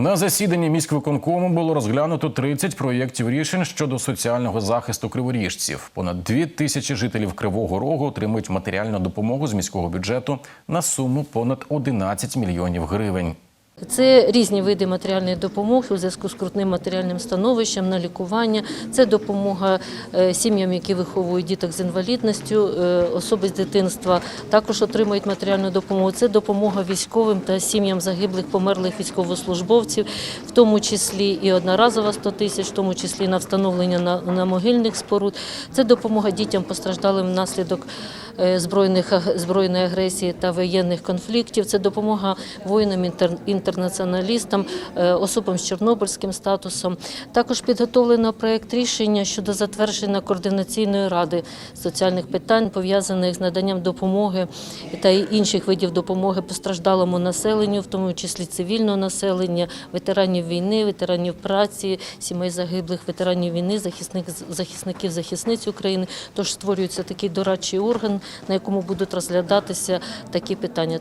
На засіданні міськвиконкому було розглянуто 30 проєктів рішень щодо соціального захисту криворіжців. Понад дві тисячі жителів Кривого Рогу отримують матеріальну допомогу з міського бюджету на суму понад 11 мільйонів гривень. Це різні види матеріальної допомоги у зв'язку з крутним матеріальним становищем на лікування. Це допомога е, сім'ям, які виховують діток з інвалідністю, е, особи з дитинства також отримують матеріальну допомогу. Це допомога військовим та сім'ям загиблих померлих військовослужбовців, в тому числі і одноразова 100 тисяч, в тому числі на встановлення на, на могильних споруд. Це допомога дітям постраждалим внаслідок збройних аг- збройної агресії та воєнних конфліктів. Це допомога воїнам інтер- інтернаціоналістам, е, особам з чорнобильським статусом. Також підготовлено проект рішення щодо затвердження координаційної ради соціальних питань, пов'язаних з наданням допомоги та інших видів допомоги постраждалому населенню, в тому числі цивільного населення, ветеранів війни, ветеранів праці, сімей загиблих ветеранів війни, захисник, захисників, захисниць України. Тож створюється такий дорадчий орган, на якому будуть розглядатися такі питання.